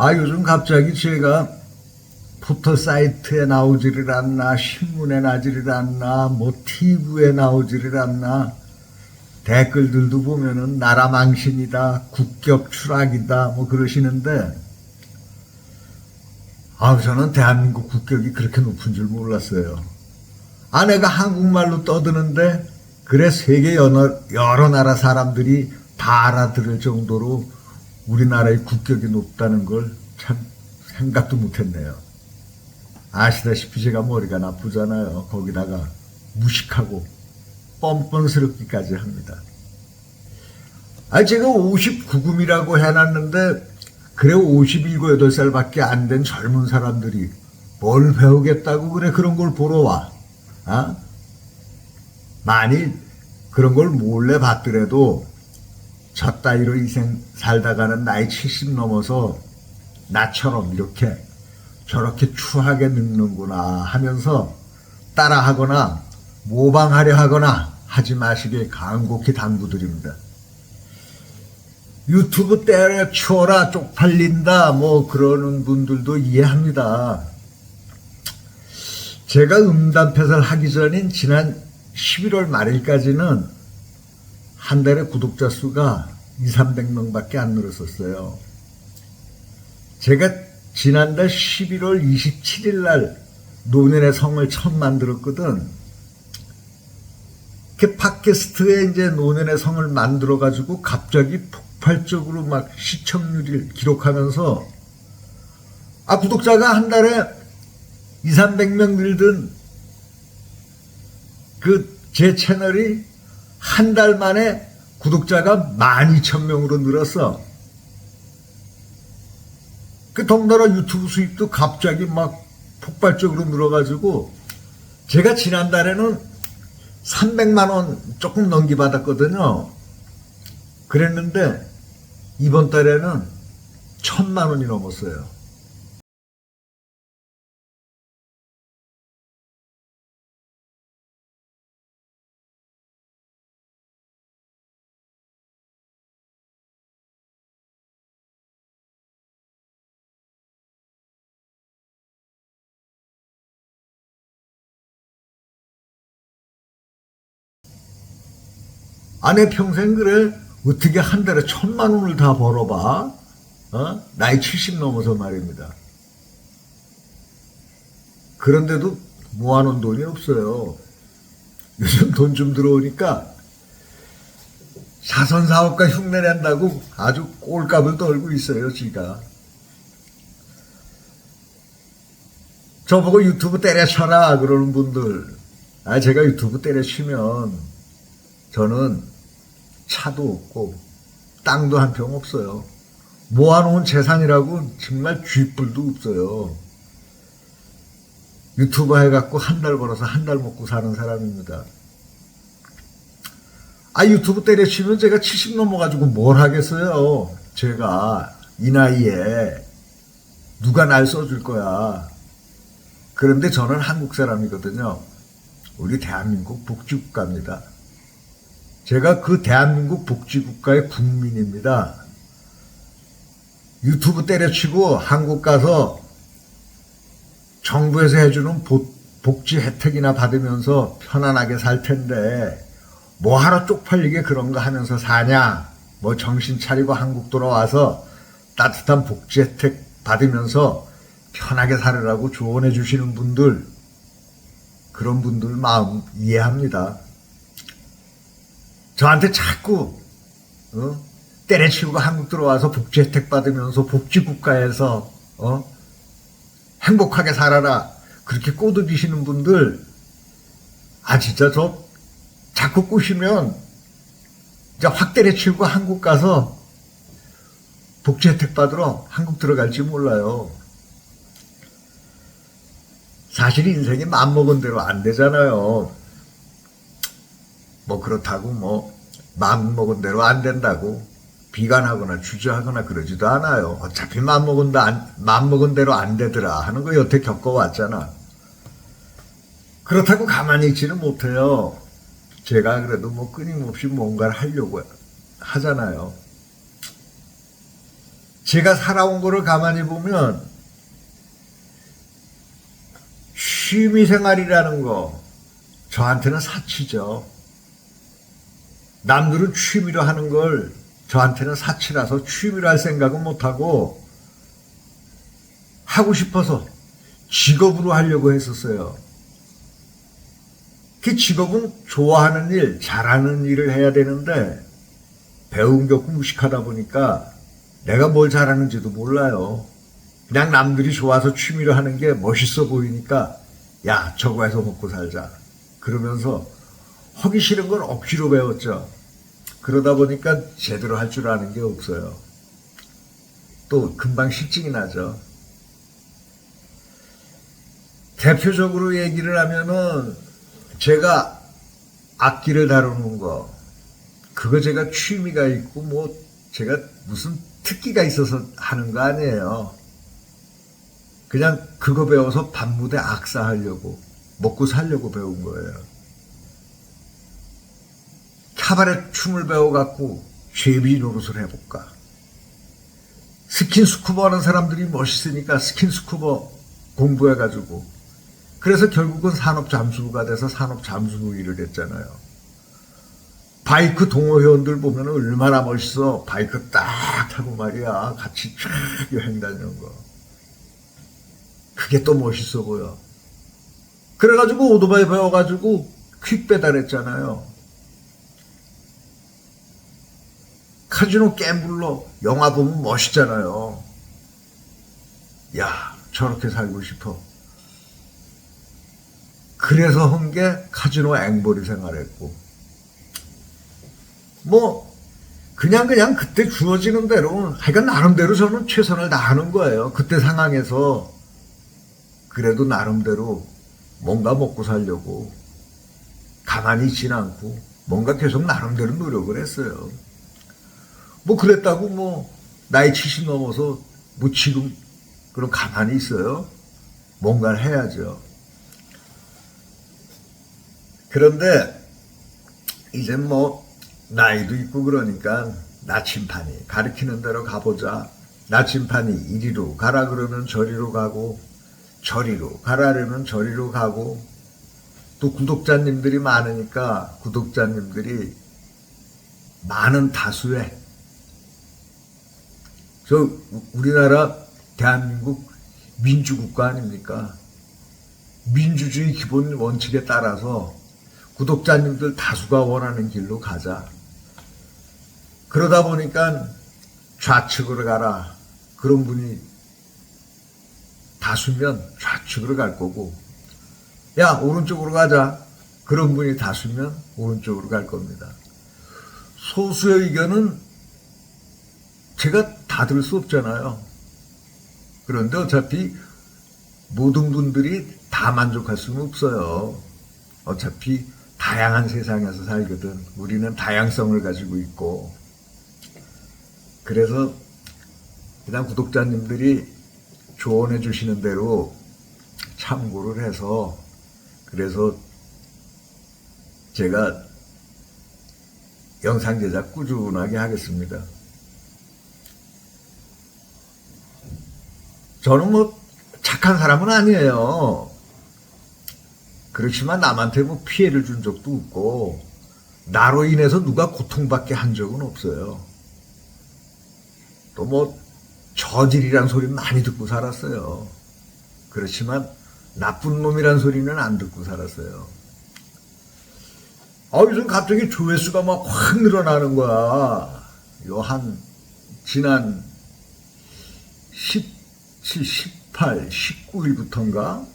아, 요즘 갑자기 제가 포털 사이트에 나오지를 않나, 신문에 나지를 않나, 뭐 TV에 나오지를 않나, 댓글들도 보면은 나라 망신이다, 국격 추락이다, 뭐 그러시는데, 아, 저는 대한민국 국격이 그렇게 높은 줄 몰랐어요. 아, 내가 한국말로 떠드는데, 그래 세계 여러, 여러 나라 사람들이 다 알아들을 정도로 우리나라의 국격이 높다는 걸 참 생각도 못했네요. 아시다시피 제가 머리가 나쁘잖아요. 거기다가 무식하고 뻔뻔스럽기까지 합니다. 아, 제가 59금이라고 해놨는데, 그래, 57, 8살밖에 안 된 젊은 사람들이 뭘 배우겠다고 그래, 그런 걸 보러 와. 아? 만일 그런 걸 몰래 봤더라도 저 따위로 인생 살다가는 나이 70 넘어서 나처럼 이렇게 저렇게 추하게 늙는구나 하면서 따라하거나 모방하려 하거나 하지 마시길 간곡히 당부드립니다. 유튜브 때려치워라 쪽팔린다 뭐 그러는 분들도 이해합니다. 제가 음담패설 하기 전인 지난 11월 말일까지는 한 달에 구독자 수가 2, 300명밖에 안 늘었었어요. 제가 지난달 11월 27일 날 노년의 성을 처음 만들었거든. 그 팟캐스트에 이제 노년의 성을 만들어 가지고 갑자기 폭발적으로 막 시청률을 기록하면서 아 구독자가 한 달에 2, 300명 늘던 그제 채널이 한 달 만에 구독자가 12,000명으로 늘었어. 그 덩달아 유튜브 수입도 갑자기 막 폭발적으로 늘어가지고 제가 지난달에는 300만 원 조금 넘기 받았거든요. 그랬는데 이번 달에는 1000만 원이 넘었어요. 아내 평생 그래? 어떻게 한 달에 천만 원을 다 벌어봐? 어? 나이 70 넘어서 말입니다. 그런데도 모아놓은 돈이 없어요. 요즘 돈 좀 들어오니까 자선사업가 흉내낸다고 아주 꼴값을 떨고 있어요 지가. 저보고 유튜브 때려쳐라 그러는 분들. 아 제가 유튜브 때려치면 저는 차도 없고 땅도 한 평 없어요. 모아놓은 재산이라고 정말 쥐뿔도 없어요. 유튜버 해갖고 한 달 벌어서 한 달 먹고 사는 사람입니다. 아 유튜브 때려치면 제가 70 넘어가지고 뭘 하겠어요. 제가 이 나이에 누가 날 써줄 거야. 그런데 저는 한국 사람이거든요. 우리 대한민국 복지국가입니다. 제가 그 대한민국 복지국가의 국민입니다. 유튜브 때려치고 한국 가서 정부에서 해주는 보- 복지 혜택이나 받으면서 편안하게 살 텐데 뭐하러 쪽팔리게 그런 거 하면서 사냐? 뭐 정신 차리고 한국 돌아와서 따뜻한 복지 혜택 받으면서 편하게 살으라고 조언해 주시는 분들 그런 분들 마음 이해합니다. 저한테 자꾸 어? 때려치우고 한국 들어와서 복지 혜택 받으면서 복지 국가에서 어? 행복하게 살아라 그렇게 꼬드기시는 분들 아 진짜 저 자꾸 꼬시면 이제 확 때려치우고 한국 가서 복지 혜택 받으러 한국 들어갈지 몰라요. 사실 인생이 맘먹은 대로 안 되잖아요. 뭐 그렇다고 뭐 마음 먹은 대로 안 된다고 비관하거나 주저하거나 그러지도 않아요. 어차피 마음 먹은 안, 마음 먹은 대로 안 되더라 하는 거 여태 겪어왔잖아. 그렇다고 가만히 있지는 못해요. 제가 그래도 뭐 끊임없이 뭔가를 하려고 하잖아요. 제가 살아온 거를 가만히 보면 취미 생활이라는 거 저한테는 사치죠. 남들은 취미로 하는 걸 저한테는 사치라서 취미로 할 생각은 못하고 하고 싶어서 직업으로 하려고 했었어요. 그 직업은 좋아하는 일, 잘하는 일을 해야 되는데 배운 게 없고 무식하다 보니까 내가 뭘 잘하는지도 몰라요. 그냥 남들이 좋아서 취미로 하는 게 멋있어 보이니까 야 저거 해서 먹고 살자. 그러면서 하기 싫은 건 억지로 배웠죠. 그러다 보니까 제대로 할 줄 아는 게 없어요. 또 금방 실증이 나죠. 대표적으로 얘기를 하면은 제가 악기를 다루는 거 그거 제가 취미가 있고 뭐 제가 무슨 특기가 있어서 하는 거 아니에요. 그냥 그거 배워서 밤무대 악사하려고 먹고 살려고 배운 거예요. 카바레 춤을 배워갖고 제비 노릇을 해볼까. 스킨스쿠버 하는 사람들이 멋있으니까 스킨스쿠버 공부해가지고 그래서 결국은 산업 잠수부가 돼서 산업 잠수부 일을 했잖아요. 바이크 동호회원들 보면 얼마나 멋있어. 바이크 딱 타고 말이야. 같이 쫙 여행 다니는 거. 그게 또 멋있어 보여. 그래가지고 오토바이 배워가지고 퀵 배달했잖아요. 카지노 갬블러 영화 보면 멋있잖아요. 야, 저렇게 살고 싶어. 그래서 한 게 카지노 앵벌이 생활했고. 뭐, 그냥 그냥 그때 주어지는 대로, 하여간 나름대로 저는 최선을 다하는 거예요. 그때 상황에서. 그래도 나름대로 뭔가 먹고 살려고 가만히 있진 않고 뭔가 계속 나름대로 노력을 했어요. 뭐 그랬다고 뭐 나이 70 넘어서 뭐 지금 그럼 가만히 있어요? 뭔가를 해야죠. 그런데 이제 뭐 나이도 있고 그러니까 나침판이 가리키는 대로 가보자. 나침판이 이리로 가라 그러면 저리로 가고 저리로 가라려면 저리로 가고 또 구독자님들이 많으니까 구독자님들이 많은 다수의 저 우- 우리나라 대한민국 민주국가 아닙니까? 민주주의 기본 원칙에 따라서 구독자님들 다수가 원하는 길로 가자. 그러다 보니까 좌측으로 가라. 그런 분이 다수면 좌측으로 갈 거고, 야, 오른쪽으로 가자. 그런 분이 다수면 오른쪽으로 갈 겁니다. 소수의 의견은 제가 다 들을 수 없잖아요. 그런데 어차피 모든 분들이 다 만족할 수는 없어요. 어차피 다양한 세상에서 살거든. 우리는 다양성을 가지고 있고. 그래서 그냥 구독자님들이 조언해 주시는 대로 참고를 해서 그래서 제가 영상 제작 꾸준하게 하겠습니다. 저는 뭐 착한 사람은 아니에요. 그렇지만 남한테 뭐 피해를 준 적도 없고 나로 인해서 누가 고통받게 한 적은 없어요. 또 뭐 저질이란 소리 많이 듣고 살았어요. 그렇지만 나쁜 놈이란 소리는 안 듣고 살았어요. 아, 요즘 갑자기 조회수가 막 확 늘어나는 거야. 요 한, 지난 17, 18, 19일부터인가?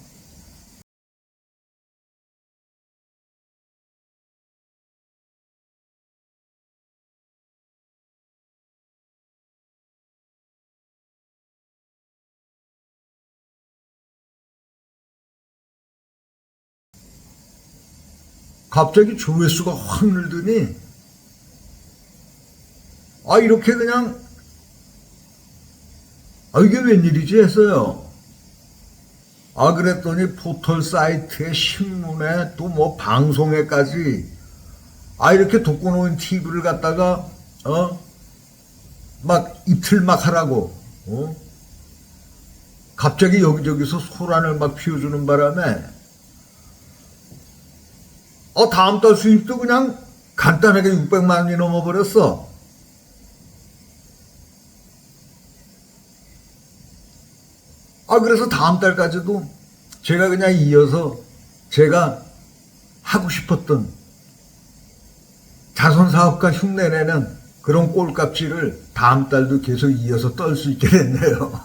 갑자기 조회수가 확 늘더니, 아, 이렇게 그냥, 아, 이게 웬일이지 했어요. 아, 그랬더니 포털 사이트에 신문에 또 뭐 방송에까지, 아, 이렇게 독고노인 TV를 갖다가, 어, 막 이틀 막 하라고, 어? 갑자기 여기저기서 소란을 막 피워주는 바람에 어 다음 달 수입도 그냥 간단하게 600만 원이 넘어버렸어. 아 그래서 다음 달까지도 제가 그냥 이어서 제가 하고 싶었던 자선사업가 흉내내는 그런 꼴값지를 다음 달도 계속 이어서 떨 수 있게 됐네요.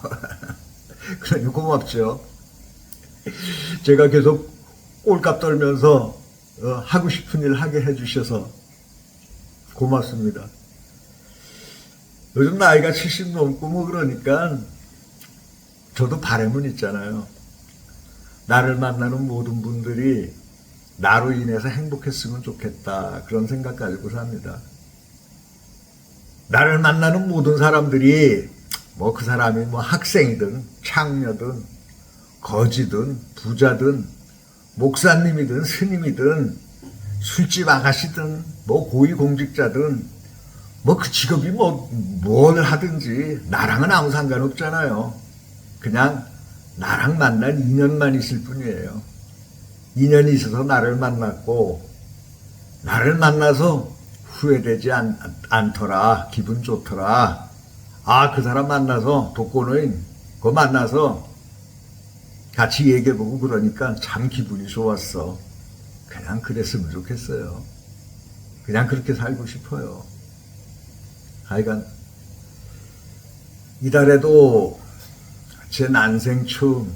그러니 고맙죠. 제가 계속 꼴값 떨면서 어, 하고 싶은 일 하게 해주셔서 고맙습니다. 요즘 나이가 70 넘고 뭐 그러니까 저도 바람은 있잖아요. 나를 만나는 모든 분들이 나로 인해서 행복했으면 좋겠다. 그런 생각 가지고 삽니다. 나를 만나는 모든 사람들이 뭐 그 사람이 뭐 학생이든 창녀든 거지든 부자든 목사님이든 스님이든 술집 아가씨든 뭐 고위공직자든 뭐 그 직업이 뭐 뭘 하든지 나랑은 아무 상관없잖아요. 그냥 나랑 만난 인연만 있을 뿐이에요. 인연이 있어서 나를 만났고 나를 만나서 후회되지 않, 않더라. 기분 좋더라. 아 그 사람 만나서 독거노인 그거 만나서 같이 얘기해보고 그러니까 참 기분이 좋았어. 그냥 그랬으면 좋겠어요. 그냥 그렇게 살고 싶어요. 하여간 이달에도 제 난생 처음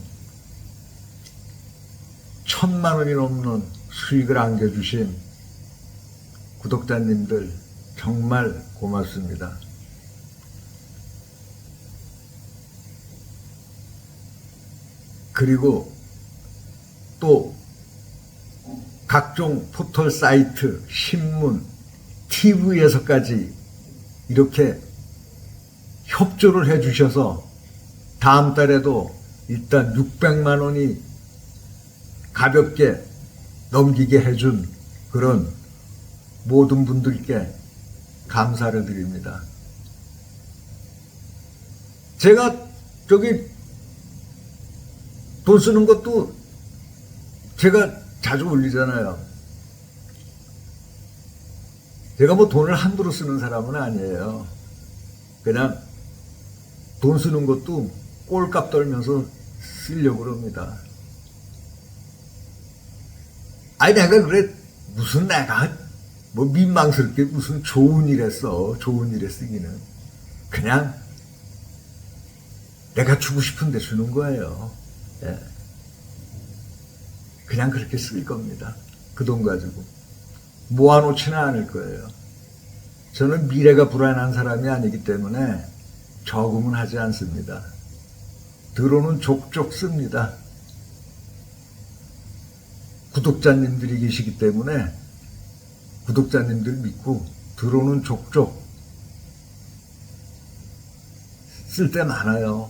천만 원이 넘는 수익을 안겨주신 구독자님들 정말 고맙습니다. 그리고 또 각종 포털 사이트, 신문, TV에서까지 이렇게 협조를 해주셔서 다음 달에도 일단 600만 원이 가볍게 넘기게 해준 그런 모든 분들께 감사를 드립니다. 제가 저기 돈 쓰는 것도 제가 자주 올리잖아요. 제가 뭐 돈을 함부로 쓰는 사람은 아니에요. 그냥 돈 쓰는 것도 꼴값 떨면서 쓰려고 그럽니다. 아니 내가 그래 무슨 내가 뭐 민망스럽게 무슨 좋은 일 했어 좋은 일에 쓰기는. 그냥 내가 주고 싶은데 주는 거예요. 예. 그냥 그렇게 쓸 겁니다. 그 돈 가지고. 모아놓지는 않을 거예요. 저는 미래가 불안한 사람이 아니기 때문에 저금은 하지 않습니다 들어오는 족족 씁니다 구독자님들이 계시기 때문에 구독자님들 믿고 들어오는 족족 쓸 때 많아요.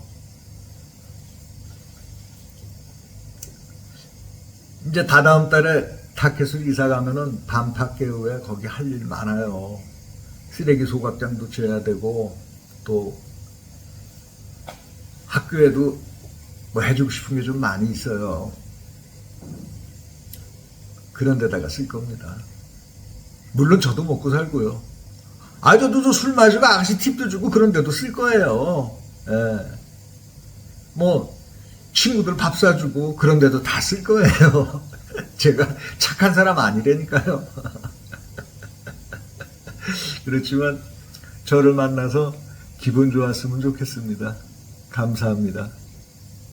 이제 다다음 달에 타켓을 이사 가면은 반파개후에 거기 할 일 많아요. 쓰레기 소각장도 지어야 되고 또 학교에도 뭐 해주고 싶은 게 좀 많이 있어요. 그런 데다가 쓸 겁니다. 물론 저도 먹고 살고요. 아, 저도 술 마시고 아가씨 팁도 주고 그런 데도 쓸 거예요. 예. 뭐, 친구들 밥 사주고 그런 데도 다 쓸 거예요. 제가 착한 사람 아니라니까요. 그렇지만 저를 만나서 기분 좋았으면 좋겠습니다. 감사합니다.